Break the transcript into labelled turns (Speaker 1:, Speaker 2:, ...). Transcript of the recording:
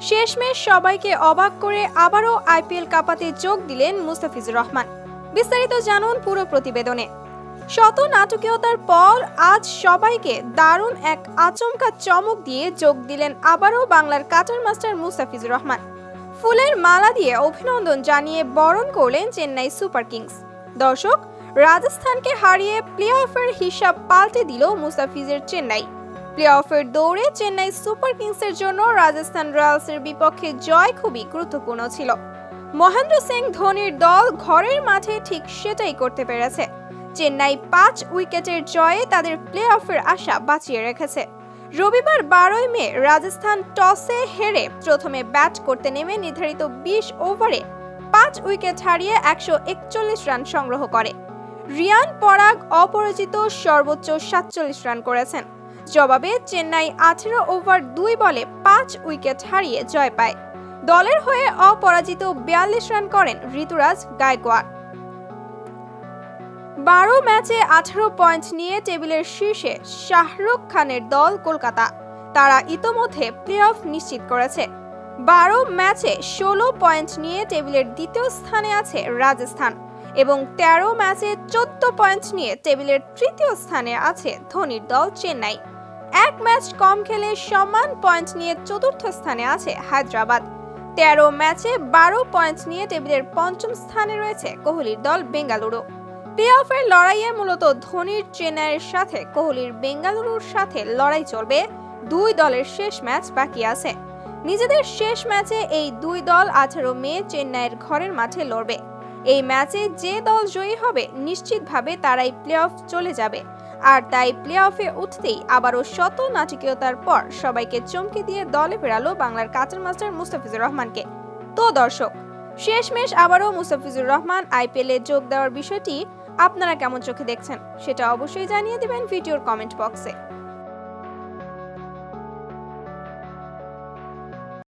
Speaker 1: শেষমেশ সবাইকে অবাক করে আবারও আইপিএল কাপাতে যোগ দিলেন মুস্তাফিজুর রহমান। বিস্তারিত জানুন পুরো প্রতিবেদনে। শত নাটকীয়তার পর আজ সবাইকে দারুণ এক আচমকা চমক দিয়ে যোগ দিলেন আবারও বাংলার কাটার মাস্টার মুস্তাফিজুর রহমান। ফুলের মালা দিয়ে অভিনন্দন জানিয়ে বরণ করলেন চেন্নাই সুপার কিংস। দর্শক, রাজস্থানকে হারিয়ে প্লে অফের হিসাব পাল্টে দিল মুস্তাফিজের চেন্নাই। প্লে অফের দৌড়ে চেন্নাই সুপার কিংসের জন্য রাজস্থান রয়্যালসের বিপক্ষে জয় খুবই গুরুত্বপূর্ণ ছিল। মহেন্দ্র সিং ধোনির দল ঘরের মাঠে ঠিক সেটাই করতে পেরেছে। চেন্নাই পাঁচ উইকেটের জয়ে তাদের প্লে অফের আশা বাঁচিয়ে রেখেছে। রবিবার বারোই মে রাজস্থান টসে হেরে প্রথমে ব্যাট করতে নেমে নির্ধারিত বিশ ওভারে পাঁচ উইকেট হারিয়ে একশো একচল্লিশ রান সংগ্রহ করে। রিয়ান পরাগ অপরাজিত সর্বোচ্চ সাতচল্লিশ রান করেছেন। জবাবে চেন্নাই আঠেরো ওভার দুই বলে পাঁচ উইকেট হারিয়ে জয় পায়। দলের হয়ে অপরাজিত বিয়াল্লিশ রান করেন ঋতুরাজ গায়কোয়াড়। বারো ম্যাচে আঠারো পয়েন্ট নিয়ে টেবিলের শীর্ষে শাহরুখ খানের দল কলকাতা। তারা ইতোমধ্যে প্লে অফ নিশ্চিত করেছে। বারো ম্যাচে ষোলো পয়েন্ট নিয়ে টেবিলের দ্বিতীয় স্থানে আছে রাজস্থান এবং তেরো ম্যাচে চোদ্দ পয়েন্ট নিয়ে টেবিলের তৃতীয় স্থানে আছে ধোনির দল চেন্নাই। এক ম্যাচ কম খেলে সমান পয়েন্ট নিয়ে চতুর্থ স্থানে আছে হায়দ্রাবাদ। তেরো ম্যাচে বারো পয়েন্ট নিয়ে টেবিলের পঞ্চম স্থানে রয়েছে কোহলির দল বেঙ্গালুরু। প্লে অফের লড়াইয়ে মূলত ধোনির চেন্নাইয়ের সাথে কোহলির বেঙ্গালুরুর সাথে লড়াই চলবে। দুই দলের শেষ ম্যাচ বাকি আছে। নিজেদের শেষ ম্যাচে এই দুই দল আঠারো মে চেন্নাইয়ের ঘরের মাঠে লড়বে। এই ম্যাচে যে দল জয়ী হবে, নিশ্চিতভাবে তারাই প্লে অফ চলে যাবে। আর তাই প্লে অফে উঠতেই আবারও শত নাটকীয়তার পর সবাইকে চমকে দিয়ে দলে ফেরালো বাংলার কাচের মাস্টার মুস্তাফিজুর রহমানকে। তো দর্শক, শেষমেশ আবারও মুস্তাফিজুর রহমান আইপিএলে যোগ দেওয়ার বিষয়টি আপনারা কেমন চোখে দেখছেন সেটা অবশ্যই জানিয়ে দিবেন ভিডিওর কমেন্ট বক্সে